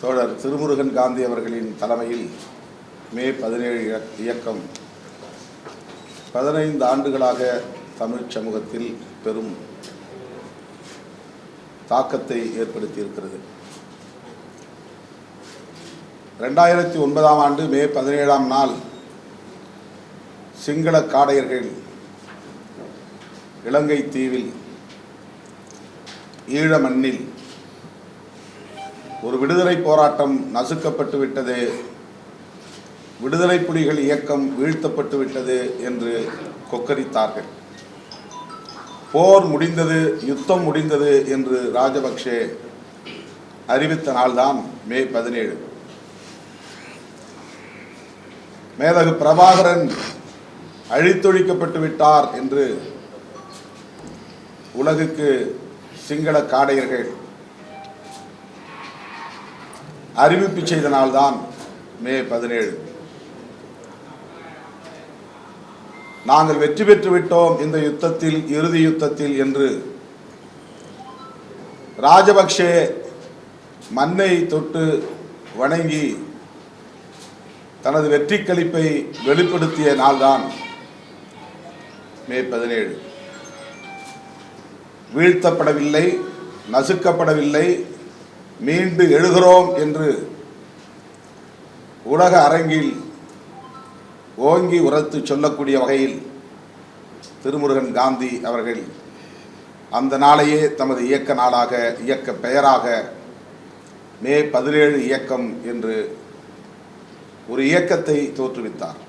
தோழர் திருமுருகன் காந்தி அவர்களின் தலைமையில் மே பதினேழு இயக்கம். பதினைந்து ஆண்டுகளாக தமிழ் சமூகத்தில் பெரும் தாக்கத்தை ஏற்படுத்தியிருக்கிறது. ரெண்டாயிரத்தி ஒன்பதாம் ஆண்டு மே பதினேழாம் நாள் சிங்கள காடையர்கள் இலங்கை தீவில் ஈழ மண்ணில் ஒரு விடுதலை போராட்டம் நசுக்கப்பட்டு விட்டது. விடுதலை புலிகள் இயக்கம் வீழ்த்தப்பட்டு விட்டது என்று கொக்கரித்தார்கள். போர் முடிந்தது யுத்தம் முடிந்தது என்று ராஜபக்சே அறிவித்த நாள்தான் மே பதினேழு. மேதகு பிரபாகரன் அழித்தொழிக்கப்பட்டு விட்டார் என்று உலகுக்கு சிங்கள காடையர்கள் அறிவிப்பு செய்த நாள்தான் மே பதினேழு. நாங்கள் வெற்றி பெற்று விட்டோம் இந்த யுத்தத்தில் இறுதி யுத்தத்தில் என்று. ராஜபக்சே மண்ணை தொட்டு வணங்கி தனது வெற்றி கழிப்பை வெளிப்படுத்திய நாள்தான் மே பதினேழு. வீழ்த்தப்படவில்லை நசுக்கப்படவில்லை மீண்டு எழுகிறோம் என்று உலக அரங்கில் ஓங்கி உரத்து சொல்லக்கூடிய வகையில் திருமுருகன் காந்தி அவர்கள் அந்த நாளையே தமது இயக்க நாளாக இயக்க பெயராக மே பதினேழு இயக்கம் என்று ஒரு இயக்கத்தை தோற்றுவித்தார்.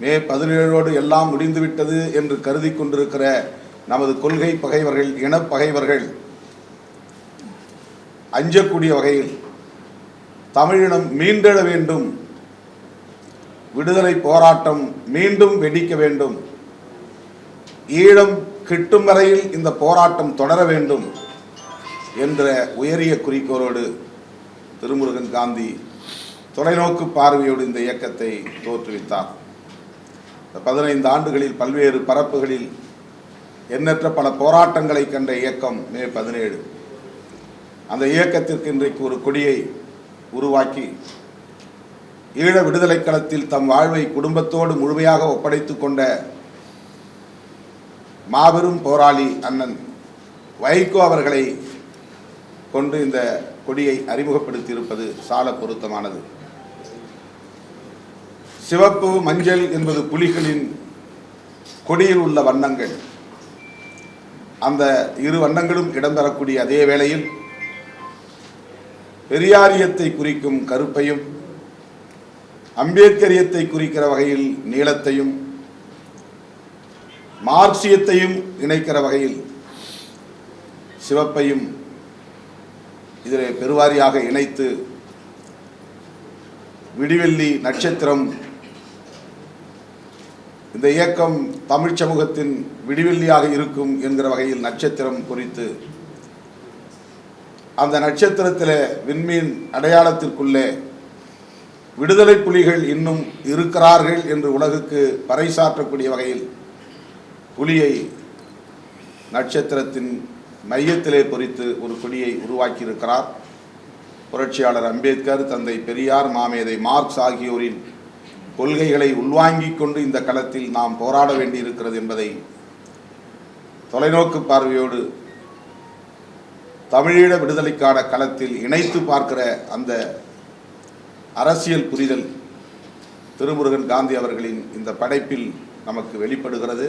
மே பதினேழோடு எல்லாம் முடிந்துவிட்டது என்று கருதி கொண்டிருக்கிற நமது கொள்கை பகைவர்கள் இனப்பகைவர்கள் அஞ்சக்கூடிய வகையில் தமிழினம் மீண்டெழ வேண்டும். விடுதலை போராட்டம் மீண்டும் வெடிக்க வேண்டும். ஈழம் கிட்டும் வரையில் இந்த போராட்டம் தொடர வேண்டும் என்ற உயரிய குறிக்கோளோடு திருமுருகன் காந்தி தொலைநோக்கு பார்வையோடு இந்த இயக்கத்தை தோற்றுவித்தார். பதினைந்து ஆண்டுகளில் பல்வேறு பரப்புகளில் எண்ணற்ற பல போராட்டங்களை கண்ட இயக்கம் மே பதினேழு. அந்த இயக்கத்திற்கு இன்றைக்கு ஒரு கொடியை உருவாக்கி ஈழ விடுதலை களத்தில் தம் வாழ்வை குடும்பத்தோடு முழுமையாக ஒப்படைத்து கொண்ட மாபெரும் போராளி அண்ணன் வைகோ அவர்களை கொண்டு இந்த கொடியை அறிமுகப்படுத்தியிருப்பது சால பொருத்தமானது. சிவப்பு மஞ்சள் என்பது புலிகளின் கொடியில் உள்ள வண்ணங்கள். அந்த இரு வண்ணங்களும் இடம்பெறக்கூடிய அதே வேளையில் பெரியாரியத்தை குறிக்கும் கருப்பையும் அம்பேத்கரியத்தை குறிக்கிற வகையில் நீளத்தையும் மார்க்சியத்தையும் இணைக்கிற வகையில் சிவப்பையும் இதில் பெருவாரியாக இணைத்து விடிவெள்ளி நட்சத்திரம் இந்த இயக்கம் தமிழ் சமூகத்தின் விடிவெள்ளியாக இருக்கும் என்கிற வகையில் நட்சத்திரம் குறித்து அந்த நட்சத்திரத்தில் விண்மீன் அடையாளத்திற்குள்ளே விடுதலை புலிகள் இன்னும் இருக்கிறார்கள் என்று உலகுக்கு பறைசாற்றக்கூடிய வகையில் புலியை நட்சத்திரத்தின் மையத்திலே பொறித்து ஒரு கொடியை உருவாக்கியிருக்கிறார். புரட்சியாளர் அம்பேத்கர் தந்தை பெரியார் மாமேதை மார்க்ஸ் ஆகியோரின் கொள்கைகளை உள்வாங்கிக் கொண்டு இந்த களத்தில் நாம் போராட வேண்டியிருக்கிறது என்பதை தொலைநோக்கு பார்வையோடு தமிழீழ விடுதலைக்கான களத்தில் இணைத்து பார்க்கிற அந்த அரசியல் புரிதல் திருமுருகன் காந்தி அவர்களின் இந்த படைப்பில் நமக்கு வெளிப்படுகிறது.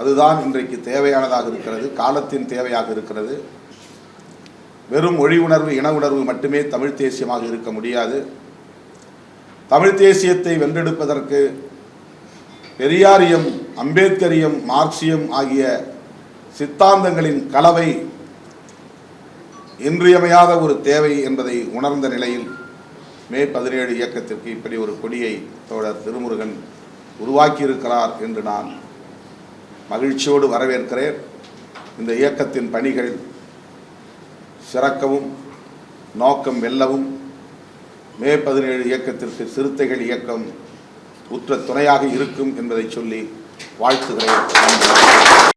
அதுதான் இன்றைக்கு தேவையானதாக இருக்கிறது காலத்தின் தேவையாக இருக்கிறது. வெறும் மொழி உணர்வு இன உணர்வு மட்டுமே தமிழ் தேசியமாக இருக்க முடியாது. தமிழ் தேசியத்தை வென்றெடுப்பதற்கு பெரியாரியம் அம்பேத்கரியம் மார்க்சியம் ஆகிய சித்தாந்தங்களின் கலவை இன்றியமையாத ஒரு தேவை என்பதை உணர்ந்த நிலையில் மே பதினேழு இயக்கத்திற்கு இப்படி ஒரு கொடியை தோழர் திருமுருகன் உருவாக்கியிருக்கிறார் என்று நான் மகிழ்ச்சியோடு வரவேற்கிறேன். இந்த இயக்கத்தின் பணிகள் சிறக்கவும் நோக்கம் வெல்லவும் மே பதினேழு இயக்கத்திற்கு சிறுத்தைகள் இயக்கம் உற்ற துணையாக இருக்கும் என்பதை சொல்லி வாழ்த்துகிறேன்.